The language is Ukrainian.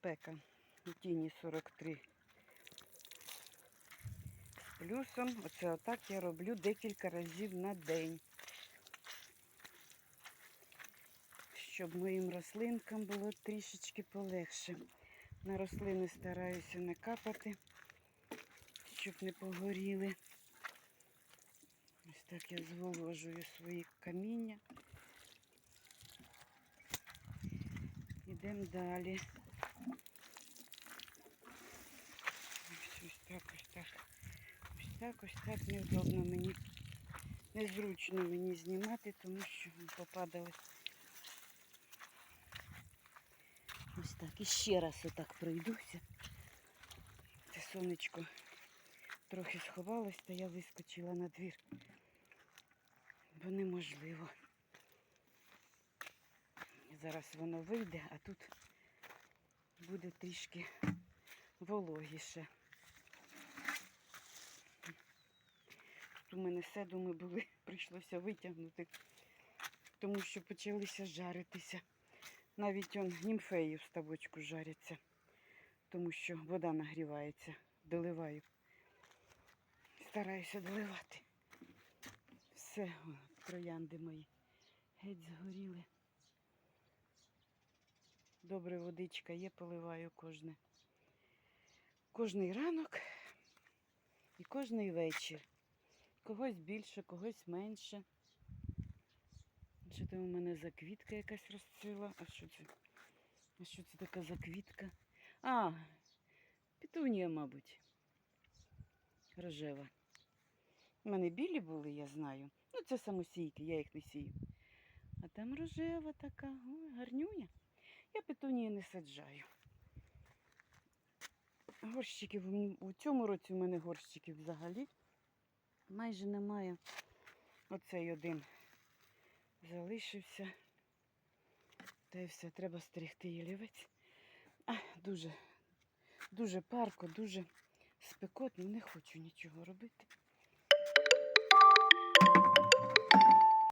спека. У тіні 43 з плюсом. Оце отак я роблю декілька разів на день. Щоб моїм рослинкам було трішечки полегше. На рослини стараюся не капати, щоб не погоріли. Ось так я зволожую свої каміння. Йдемо далі. Ось, ось так, ось так. Ось так, ось так невдобно мені. Незручно мені знімати, тому що попадали. Ось так. І ще раз отак пройдуся. Це сонечко трохи сховалось, та я вискочила на двір. Бо неможливо. Зараз воно вийде, а тут буде трішки вологіше. Тут у мене седуми були, прийшлося витягнути, тому що почалися жаритися. Навіть он німфеї в ставочку жаряться, тому що вода нагрівається. Доливаю. Стараюся доливати. Все, троянди мої геть згоріли. Добре водичка є, поливаю кожне. Кожний ранок і кожний вечір. Когось більше, когось менше. Що там у мене за квітка якась розцвіла? А що це? А що це така за квітка? А, петунія, мабуть. Рожева. У мене білі були, я знаю. Ну, це самосійки, я їх не сію. А там рожева така, гарнюня. Я петунії не саджаю. Горщиків у цьому році у мене горщиків взагалі майже немає. Оцей один залишився. Та й все, треба стригти ялівець. Дуже, дуже парко, дуже спекотно, не хочу нічого робити.